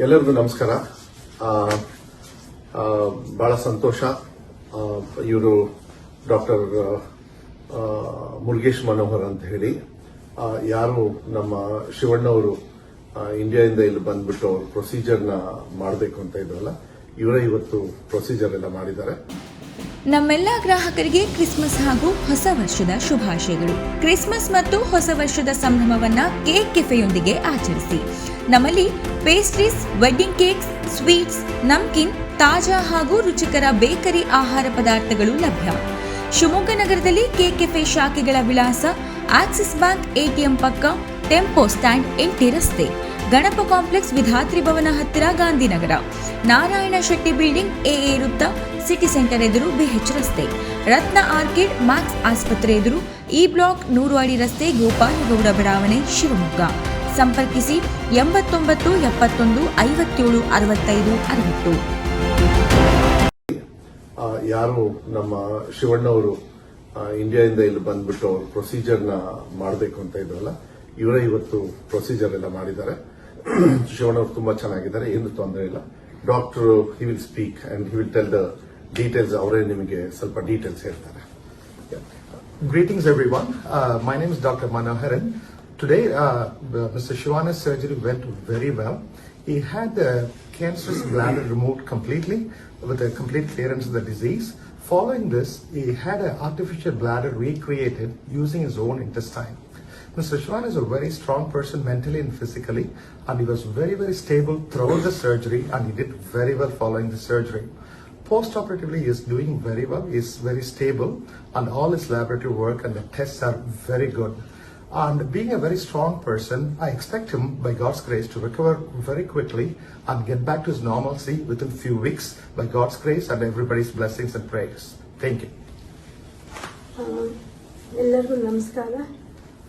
ಎಲ್ಲರಿಗೂ ನಮಸ್ಕಾರ. ಬಹಳ ಸಂತೋಷ. ಇವರು ಡಾಕ್ಟರ್ ಮುರುಗೇಶ್ ಮನೋಹರ್ ಅಂತ ಹೇಳಿ. ಯಾರು ನಮ್ಮ ಶಿವಣ್ಣವರು ಇಂಡಿಯಾ ಇಂಡಿಯಾದಿಂದ ಇಲ್ಲಿ ಬಂದ್ಬಿಟ್ಟು ಅವರು ಪ್ರೊಸೀಜರ್ನ ಮಾಡಬೇಕು ಅಂತ ಇದ್ರಲ್ಲ, ಇವರೇ ಇವತ್ತು ಪ್ರೊಸೀಜರ್ ಎಲ್ಲ ಮಾಡಿದ್ದಾರೆ. ನಮ್ಮೆಲ್ಲ ಗ್ರಾಹಕರಿಗೆ ಕ್ರಿಸ್ಮಸ್ ಹಾಗೂ ಹೊಸ ವರ್ಷದ ಶುಭಾಶಯಗಳು. ಕ್ರಿಸ್ಮಸ್ ಮತ್ತು ಹೊಸ ವರ್ಷದ ಸಂಭ್ರಮವನ್ನ ಕೇಕ್ ಕೆಫೆಯೊಂದಿಗೆ ಆಚರಿಸಿ. ನಮ್ಮಲ್ಲಿ pastries, wedding cakes, sweets, namkeen, ತಾಜಾ ಹಾಗೂ ರುಚಿಕರ ಬೇಕರಿ ಆಹಾರ ಪದಾರ್ಥಗಳು ಲಭ್ಯ. ಶಿವಮೊಗ್ಗ ನಗರದಲ್ಲಿ ಕೇಕ್ ಕೆಫೆ ಶಾಖೆಗಳ ವಿಳಾಸ ಆಕ್ಸಿಸ್ ಬ್ಯಾಂಕ್ ಎಟಿಎಂ ಪಕ್ಕ ಟೆಂಪೋ ಸ್ಟ್ಯಾಂಡ್ ಎಂಟಿ ರಸ್ತೆ. ಗಣಪ ಕಾಂಪ್ಲೆಕ್ಸ್ ವಿಧಾತ್ರಿ ಭವನ ಹತ್ತಿರ ಗಾಂಧಿನಗರ. ನಾರಾಯಣ ಶೆಟ್ಟಿ ಬಿಲ್ಡಿಂಗ್ ಎಎ ವೃತ್ತ, ಸಿಟಿ ಸೆಂಟರ್ ಎದುರು ಬಿಹೆಚ್ ರಸ್ತೆ. ರತ್ನ ಆರ್ಕಿಡ್, ಮ್ಯಾಕ್ಸ್ ಆಸ್ಪತ್ರೆ ಎದುರು ಇ ಬ್ಲಾಕ್ ನೂರು ಅಡಿ ರಸ್ತೆ, ಗೋಪಾಲಗೌಡ ಬಡಾವಣೆ, ಶಿವಮೊಗ್ಗ. ಸಂಪರ್ಕಿಸಿ ಎಂಬತ್ತೊಂಬತ್ತು, ಎಪ್ಪತ್ತೊಂದು, ಐವತ್ತೇಳು, ಅರವತ್ತೈದು, ಅರವತ್ತು. ಯಾರು ನಮ್ಮ ಶಿವಣ್ಣವರು ಅವರು ಇಂಡಿಯಾದಿಂದ ಇಲ್ಲಿ ಬಂದ್ಬಿಟ್ಟು ಅವರು ಪ್ರೊಸೀಜರ್ನ ಮಾಡಬೇಕು ಅಂತ ಇದ್ರಲ್ಲ, ಇವರೇ ಇವತ್ತು ಪ್ರೊಸೀಜರ್ ಎಲ್ಲ ಮಾಡಿದ್ದಾರೆ. ಶಿವಣ್ಣವರು ತುಂಬಾ ಚೆನ್ನಾಗಿದ್ದಾರೆ ಏನು ತೊಂದರೆ ಇಲ್ಲ doctor he will speak and he will tell the details ಅವರೇ ನಿಮಗೆ ಸ್ವಲ್ಪ ಡೀಟೇಲ್ಸ್ ಹೇಳ್ತಾರೆ Greetings, everyone. Uh, my name is Dr. Manoharan. Today, uh, the- Mr. Shivana's surgery went very well. He had the cancerous bladder removed completely with a complete clearance of the disease. Following this, he had an artificial bladder recreated using his own intestine. Mr. Shivana is a very strong person mentally and physically, and he was very, very stable throughout the surgery, and he did very well following the surgery. Post-operatively, he is doing very well. He is very stable, and all his laboratory work and the tests are very good. And being a very strong person, I expect him, by God's grace, to recover very quickly and get back to his normalcy within few weeks, by God's grace and everybody's blessings and prayers. Thank you. ಆ, ಎಲ್ಲರಿಗೂ ನಮಸ್ಕಾರ ಆ,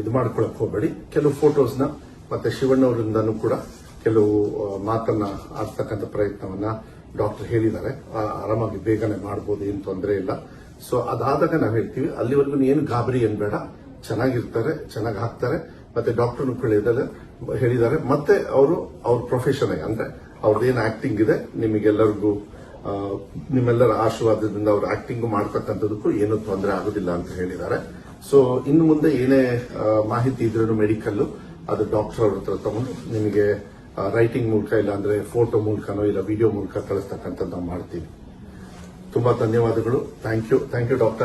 ಇದು ಮಾಡ್ಕೊಳಕ್ ಹೋಗ್ಬೇಡಿ. ಕೆಲವು ಫೋಟೋಸ್ನ ಮತ್ತೆ ಶಿವಣ್ಣವರಿಂದನೂ ಕೂಡ ಕೆಲವು ಮಾತನ್ನ ಆಡ್ತಕ್ಕಂಥ ಪ್ರಯತ್ನವನ್ನ ಡಾಕ್ಟರ್ ಹೇಳಿದ್ದಾರೆ. ಆರಾಮಾಗಿ ಬೇಗನೆ ಮಾಡ್ಬೋದು, ಏನು ತೊಂದರೆ ಇಲ್ಲ. ಸೊ ಅದಾದಾಗ ನಾವು ಹೇಳ್ತೀವಿ, ಅಲ್ಲಿವರೆಗೂ ಏನು ಗಾಬರಿ ಅನ್ಬೇಡ ಚೆನ್ನಾಗಿರ್ತಾರೆ, ಚೆನ್ನಾಗಿ ಹಾಕ್ತಾರೆ. ಮತ್ತೆ ಡಾಕ್ಟರ್ನು ಹೇಳಿದ್ದಾರೆ ಹೇಳಿದ್ದಾರೆ. ಮತ್ತೆ ಅವರು, ಅವ್ರ ಪ್ರೊಫೆಷನ್ ಅಂದ್ರೆ ಅವ್ರದ್ದೇನು ಆಕ್ಟಿಂಗ್ ಇದೆ, ನಿಮಗೆಲ್ಲರಿಗೂ ನಿಮ್ಮೆಲ್ಲರ ಆಶೀರ್ವಾದದಿಂದ ಅವರು ಆಕ್ಟಿಂಗ್ ಮಾಡ್ತಕ್ಕಂಥದಕ್ಕೂ ಏನೂ ತೊಂದರೆ ಆಗೋದಿಲ್ಲ ಅಂತ ಹೇಳಿದ್ದಾರೆ. ಸೊ ಇನ್ನು ಮುಂದೆ ಏನೇ ಮಾಹಿತಿ ಇದ್ರೂ ಮೆಡಿಕಲ್ ಅದು ಡಾಕ್ಟರ್ ಅವ್ರ ಹತ್ರ ತಗೊಂಡು ನಿಮಗೆ ರೈಟಿಂಗ್ ಮೂಲಕ ಇಲ್ಲ ಅಂದ್ರೆ ಫೋಟೋ ಮೂಲಕನೋ ಇಲ್ಲ ವಿಡಿಯೋ ಮೂಲಕ ಕಳಿಸ್ತಕ್ಕಂಥದ್ದು ನಾವು ಮಾಡ್ತೀವಿ. ತುಂಬಾ ಧನ್ಯವಾದಗಳು. Thank you thank you doctor